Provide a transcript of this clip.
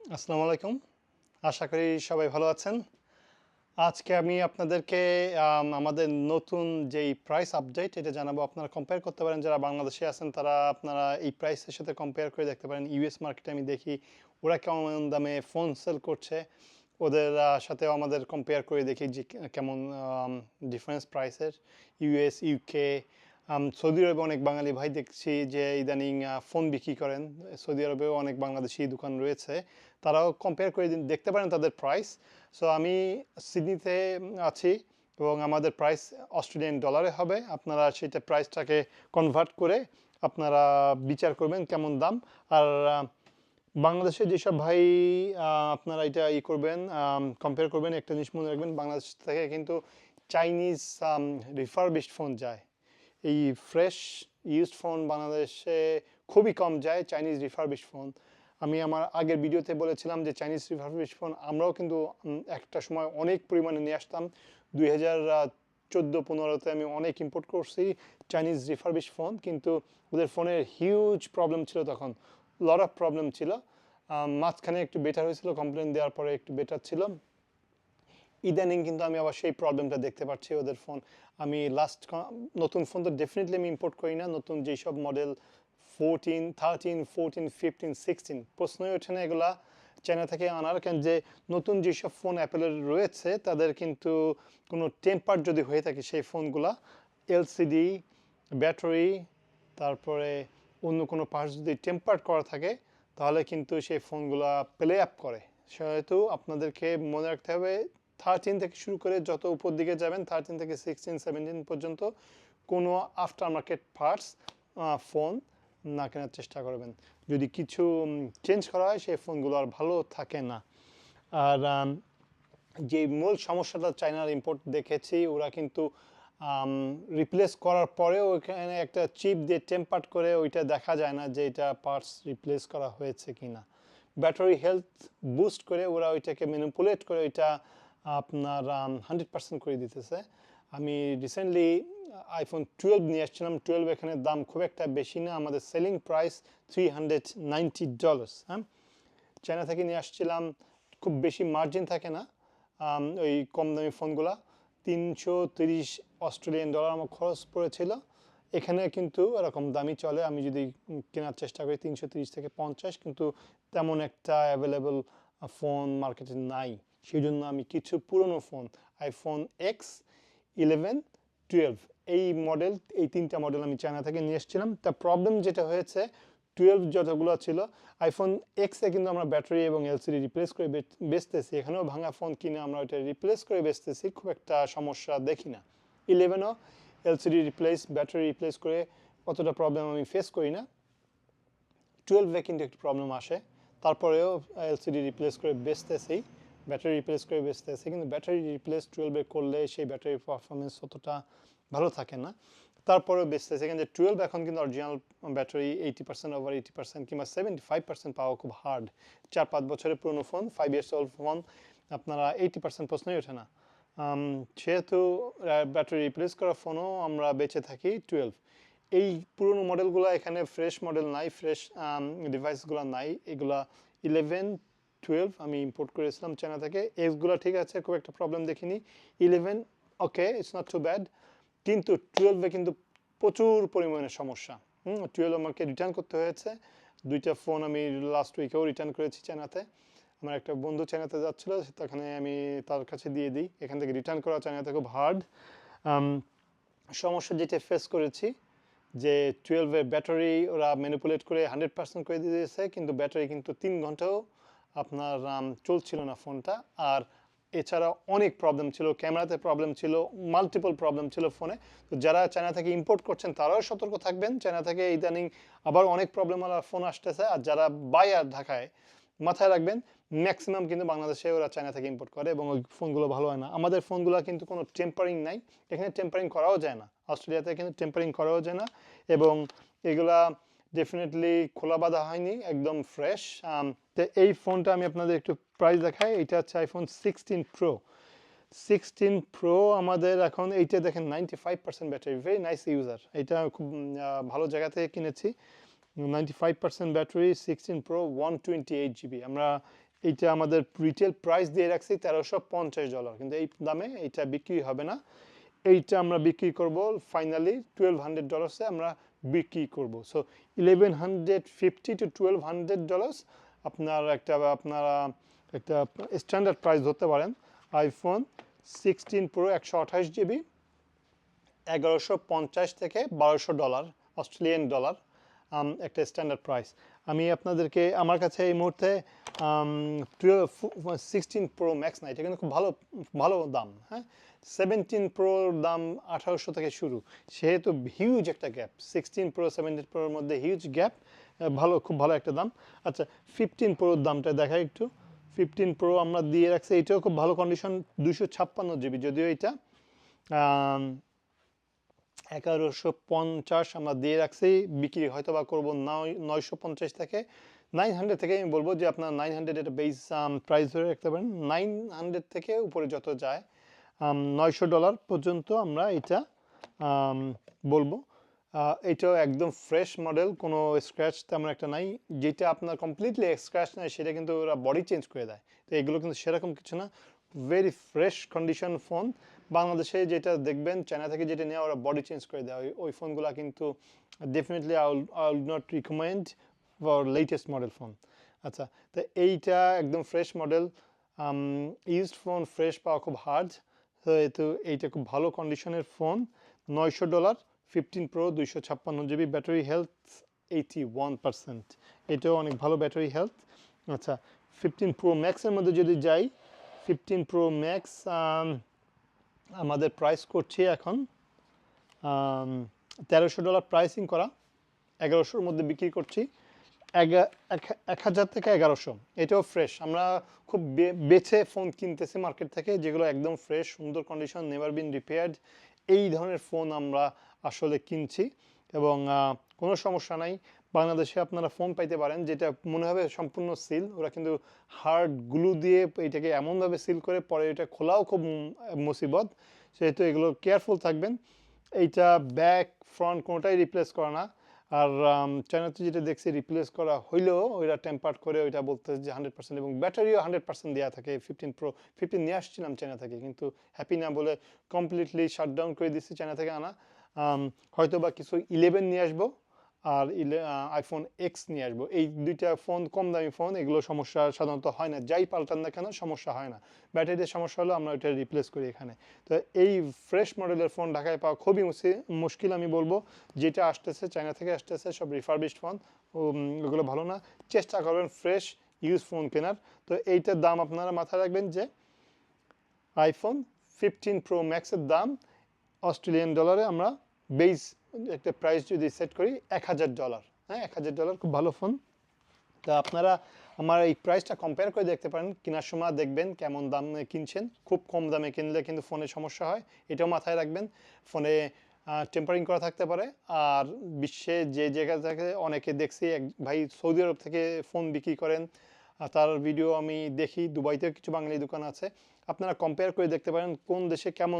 আসসালামু আলাইকুম। আশা করি সবাই ভালো আছেন। আজকে আমি আপনাদেরকে আমাদের নতুন যেই প্রাইস আপডেট এটা জানাব। আপনারা কম্পেয়ার করতে পারেন, যারা বাংলাদেশে আছেন, তারা আপনারা এই প্রাইসের সাথে কম্পেয়ার করে দেখতে পারেন। ইউএস মার্কেটে আমি দেখি, ওরা কেমন দামে ফোন সেল করছে। ওদের সাথেও আমাদের কম্পেয়ার করে দেখি যে কেমন ডিফারেন্স প্রাইসের ইউএস ইউকে সৌদি আরবে অনেক বাঙালি ভাই দেখছি যে ইদানিং ফোন বিক্রি করেন। সৌদি আরবেও অনেক বাংলাদেশি দোকান রয়েছে। তারাও কম্পেয়ার করে দেখতে পারেন তাদের প্রাইস সো আমি সিডনিতে আছি এবং আমাদের প্রাইস অস্ট্রেলিয়ান ডলারে হবে। আপনারা সেটা প্রাইসটাকে কনভার্ট করে আপনারা বিচার করবেন কেমন দাম। আর বাংলাদেশে যেসব ভাই আপনারা এটা ই করবেন কম্পেয়ার করবেন, একটা জিনিস মনে রাখবেন, বাংলাদেশ থেকে কিন্তু চাইনিজ রিফারবিশড ফোন যায়। এই ফ্রেশ ইউজড ফোন বাংলাদেশে খুবই কম যায় চাইনিজ রিফারবিশ ফোন আমি আমার আগের ভিডিওতে বলেছিলাম যে চাইনিজ রিফারবিশ ফোন আমরাও কিন্তু একটা সময় অনেক পরিমাণে নিয়ে আসতাম। দুই হাজার চোদ্দ পনেরোতে আমি অনেক ইম্পোর্ট করছি চাইনিজ রিফারবিশ ফোন কিন্তু ওদের ফোনের হিউজ প্রবলেম ছিল তখন। লট প্রবলেম ছিল। মাঝখানে একটু বেটার হয়েছিল কমপ্লেন দেওয়ার পরে একটু বেটার ছিল ইদানিং কিন্তু আমি আবার সেই প্রবলেমটা দেখতে পাচ্ছি ওদের ফোন আমি লাস্ট নতুন ফোন তো ডেফিনেটলি আমি ইম্পোর্ট করি না। নতুন যেসব model fourteen thirteen fourteen fifteen sixteen প্রশ্নই ওঠে না এগুলা। চায়না থেকে আনার কেন যে নতুন যেসব ফোন অ্যাপেলের রয়েছে, তাদের কিন্তু কোনো টেম্পার যদি হয়ে থাকে সেই ফোনগুলা এলসিডি ব্যাটারি তারপরে অন্য কোনো পার্টস যদি টেম্পার করা থাকে, তাহলে কিন্তু সেই ফোনগুলা প্লে আপ করে। সেহেতু আপনাদেরকে মনে রাখতে হবে থার্টিন থেকে শুরু করে যত উপর দিকে যাবেন থার্টিন থেকে সিক্সটিন সেভেন্টিন পর্যন্ত কোনো আফটার মার্কেট পার্টস ফোন না কেনার চেষ্টা করবেন। যদি কিছু চেঞ্জ করা হয়, সেই ফোনগুলো আর ভালো থাকে না। আর যে মূল সমস্যাটা চায়নার ইম্পোর্ট দেখেছি, ওরা কিন্তু রিপ্লেস করার পরেও ওইখানে একটা চিপ দিয়ে টেম্পার্ট করে ওইটা দেখা যায় না যে এটা পার্টস রিপ্লেস করা হয়েছে কি না ব্যাটারি হেলথ বুস্ট করে ওরা ওইটাকে ম্যানিপুলেট করে ওইটা আপনার হান্ড্রেড পার্সেন্ট করে দিতেছে। আমি রিসেন্টলি আইফোন টুয়েলভ নিয়ে আসছিলাম। টুয়েলভ এখানে দাম খুব একটা বেশি না। আমাদের selling price three hundred ninety dollars হ্যাঁ? চায়না থেকে নিয়ে আসছিলাম। খুব বেশি মার্জিন থাকে না। ওই কম দামি ফোনগুলা। তিনশো তিরিশ অস্ট্রেলিয়ান ডলার আমার খরচ পড়েছিল। এখানে কিন্তু এরকম দামি চলে। আমি যদি কেনার চেষ্টা করি, তিনশো তিরিশ থেকে পঞ্চাশ, কিন্তু তেমন একটা অ্যাভেলেবল ফোন মার্কেটে নাই। সেই জন্য আমি কিছু পুরনো phone iPhone X eleven twelve এই মডেল এই তিনটা মডেল আমি চায়না থেকে নিয়ে এসেছিলাম। তা প্রবলেম যেটা হয়েছে টুয়েলভ যতগুলো ছিল আইফোন এক্সে কিন্তু আমরা ব্যাটারি এবং এলসিডি রিপ্লেস করে বেচতেছি। এখানেও ভাঙা ফোন কিনে আমরা ওইটা রিপ্লেস করে বেচতেছি, খুব একটা সমস্যা দেখি না। ইলেভেনও এলসিডি রিপ্লেস ব্যাটারি রিপ্লেস করে অতটা প্রবলেম আমি ফেস করি না। টুয়েলভে কিন্তু একটু প্রবলেম আসে। তারপরেও এলসিডি রিপ্লেস করে বেচতেছি। ব্যাটারি রিপ্লেস করে বেচতেছি, কিন্তু ব্যাটারি রিপ্লেস টুয়েলভে করলে সেই ব্যাটারি পারফরমেন্স অতটা ভালো থাকে না। তারপরেও বেচতেছি, কিন্তু টুয়েলভ এখন কিন্তু original battery eighty percent over eighty percent কিংবা সেভেন্টি ফাইভ পার্সেন্ট পাওয়া খুব হার্ড চার পাঁচ বছরের পুরনো phone five years old phone আপনারা এইটি পার্সেন্ট প্রশ্নই ওঠে না। সেহেতু ব্যাটারি রিপ্লেস করা ফোনও আমরা বেঁচে থাকি টুয়েলভ এই পুরনো মডেলগুলো এখানে ফ্রেশ মডেল নাই ফ্রেশ ডিভাইসগুলো নাই, এগুলা ইলেভেন টুয়েলভ আমি ইম্পোর্ট করেছিলাম চায়না থেকে। এক্সগুলো ঠিক আছে, খুব একটা প্রবলেম দেখিনি। Eleven okay it's not too bad কিন্তু টুয়েলভে কিন্তু প্রচুর পরিমাণে সমস্যা। হুম টুয়েলভ আমাকে রিটার্ন করতে হয়েছে। দুইটা ফোন আমি লাস্ট উইকেও রিটার্ন করেছি চায়নাতে আমার একটা বন্ধু চায়নাতে যাচ্ছিল সেখানে আমি তার কাছে দিয়ে দিই। এখান থেকে রিটার্ন করা চায়নাতে খুব হার্ড সমস্যা যেটা ফেস করেছি, যে টুয়েলভের ব্যাটারি ওরা ম্যানিপুলেট করে হান্ড্রেড পার্সেন্ট করে দিয়েছে, কিন্তু ব্যাটারি কিন্তু তিন ঘন্টাও আপনার চলছিল না ফোনটা। আর এছাড়া অনেক প্রবলেম ছিল, ক্যামেরাতে প্রবলেম ছিল মাল্টিপল প্রবলেম ছিল ফোনে। তো যারা চায়না থেকে ইম্পোর্ট করছেন, তারাও সতর্ক থাকবেন। চায়না থেকে ইদানিং আবার অনেক প্রবলেমওয়ালা ফোন আসতেছে। আর যারা বায়ার ঢাকায়, মাথায় রাখবেন ম্যাক্সিমাম কিন্তু বাংলাদেশে ওরা চায়না থেকে ইম্পোর্ট করে এবং ওই ফোনগুলো ভালো হয় না। আমাদের ফোনগুলো কিন্তু কোনো টেম্পারিং নাই। এখানে টেম্পারিং করাও যায় না। অস্ট্রেলিয়াতে কিন্তু টেম্পারিং করাও যায় না। এবং এগুলা ডেফিনেটলি খোলা বাঁধা হয়নি, একদম ফ্রেশ তো এই ফোনটা আমি আপনাদের একটু প্রাইস দেখাই। এটা হচ্ছে iPhone sixteen pro sixteen pro আমাদের এখন এইটা দেখেন ninety five percent battery very nice user এটা খুব ভালো জায়গা থেকে কিনেছি। Ninety five percent battery sixteen pro one twenty eight GB আমরা এইটা আমাদের রিটেল প্রাইস দিয়ে রাখছি তেরোশো পঞ্চাশ ডলার কিন্তু এই দামে এইটা বিক্রি হবে না। এইটা আমরা বিক্রি করব ফাইনালি টুয়েলভ হান্ড্রেড ডলার্সে আমরা বিক্রি করব। So eleven hundred fifty to twelve hundred dollars আপনার একটা, আপনারা, একটা স্ট্যান্ডার্ড প্রাইস ধরতে পারেন। আইফোন সিক্সটিন প্রো একশো আঠাশ জিবি এগারোশো পঞ্চাশ থেকে বারোশো ডলার অস্ট্রেলিয়ান ডলার একটা স্ট্যান্ডার্ড প্রাইস আমি আপনাদেরকে আমার কাছে এই মুহূর্তে টুয়েলভ সিক্সটিন প্রো ম্যাক্স না, এটা কিন্তু খুব ভালো ভালো দাম হ্যাঁ? সেভেন্টিন প্রোর দাম আঠারোশো থেকে শুরু। সেহেতু হিউজ একটা গ্যাপ সিক্সটিন প্রো সেভেন্টিন প্রোর মধ্যে হিউজ গ্যাপ ভালো, খুব ভালো একটা দাম। আচ্ছা ফিফটিন প্রোর দামটা দেখাই একটু। ফিফটিন প্রো আমরা দিয়ে রাখছি, এটাও খুব ভালো কন্ডিশন দুশো ছাপ্পান্ন জিবি যদিও এটা এগারোশো পঞ্চাশ আমরা দিয়ে রাখছি বিক্রি হয়তো বা করব নয় নয়শো পঞ্চাশ থেকে। নাইন হান্ড্রেড থেকে আমি বলব যে আপনার নাইন হান্ড্রেড বেস প্রাইস ধরে রাখতে পারেন। নাইন হান্ড্রেড থেকে উপরে যত যায় নয়শো ডলার পর্যন্ত আমরা এটা বলব। আহ, এটাও একদম ফ্রেশ মডেল কোনো স্ক্র্যাচ তেমন একটা নাই। যেটা আপনার কমপ্লিটলি স্ক্র্যাচ নাই সেটা কিন্তু ওরা বডি চেঞ্জ করে দেয়। তো এগুলো কিন্তু সেরকম কিছু না। ভেরি ফ্রেশ কন্ডিশন ফোন বাংলাদেশে যেটা দেখবেন চায়না থেকে যেটা নেওয়া ওরা বডি চেঞ্জ করে দেয়। ওই ফোনগুলো কিন্তু definitely I will not recommend for latest model phone আচ্ছা তো এইটা একদম fresh model used phone fresh পাওয়া খুব হার্ড তো এইটা খুব ভালো কন্ডিশনের ফোন নয়শো ডলার ফিফটিন প্রো দুইশো ছাপ্পান্ন GB battery health eighty one percent এটাও অনেক ভালো ব্যাটারি হেলথ আচ্ছা ফিফটিন প্রো ম্যাক্সের মধ্যে যদি যাই ফিফটিন প্রো ম্যাক্স আমাদের প্রাইস করছি এখন তেরোশো ডলার প্রাইসিং করা, এগারোশোর মধ্যে বিক্রি করছি এক- হাজার থেকে এগারোশো। এটাও ফ্রেশ আমরা খুব বেছে ফোন কিনতেছি মার্কেট থেকে, যেগুলো একদম ফ্রেশ সুন্দর কন্ডিশন নেভার বিন রিপেয়ার্ড এই ধরনের ফোন আমরা আসলে কিনছি। এবং কোনো সমস্যা নাই। বাংলাদেশে আপনারা ফোন পাইতে পারেন, যেটা মনে হবে সম্পূর্ণ সিল ওরা কিন্তু হার্ড গ্লু দিয়ে এটাকে এমনভাবে সিল করে, পরে এটা খোলাও খুব মুসিবত। সেহেতু এগুলো কেয়ারফুল থাকবেন। এইটা ব্যাক ফ্রন্ট কোনোটাই রিপ্লেস করা না। আর চায়নাতে যেটা দেখছি রিপ্লেস করা হইলেও ওইটা টেম্পার্ড করে ওইটা বলতে যে হান্ড্রেড পার্সেন্ট এবং ব্যাটারিও হান্ড্রেড পার্সেন্ট দেওয়া থাকে ফিফটিন প্রো ফিফটিন নিয়ে আসছিলাম চায়না থেকে। কিন্তু হ্যাপি না বলে কমপ্লিটলি শাটডাউন করে দিচ্ছি চায়না থেকে আনা। হয়তো বা কিছু ইলেভেন নিয়ে আসব। আর আইফোন এক্স নিয়ে আসব। এই দুইটা ফোন কম দামি ফোন এগুলো সমস্যা সাধারণত হয় না। যাই পাল্টান না কেন, সমস্যা হয় না। ব্যাটারির সমস্যা হলে আমরা ওইটা রিপ্লেস করি এখানে। তো এই ফ্রেশ মডেলের ফোন ঢাকায় পাওয়া খুবই মুশকিল আমি বলব। যেটা আসতেছে চায়না থেকে আসতেছে, সব রিফারবিশড ফোন ওগুলো ভালো না। চেষ্টা করবেন ফ্রেশ ইউজ ফোন কেনার। তো এইটার দাম আপনারা মাথায় রাখবেন যে আইফোন ফিফটিন প্রো ম্যাক্সের দাম অস্ট্রেলিয়ান ডলারে আমরা বেস একটা প্রাইস যদি সেট করি, এক হাজার ডলার হ্যাঁ এক হাজার ডলার খুব ভালো ফোন তা আপনারা আমার এই প্রাইসটা কম্পেয়ার করে দেখতে পারেন, কেনার সময় দেখবেন কেমন দামে কিনছেন। খুব কম দামে কিনলে কিন্তু ফোনে সমস্যা হয়। এটাও মাথায় রাখবেন ফোনে টেম্পারিং করা থাকতে পারে। আর বিশ্বে যে জায়গা থেকে অনেকে দেখছি, এক ভাই সৌদি আরব থেকে ফোন বিক্রি করেন। তার ভিডিও আমি দেখি, দুবাইতেও কিছু বাঙালি দোকান আছে। আপনারা কম্পেয়ার করে দেখতে পারেন কোন দেশে কেমন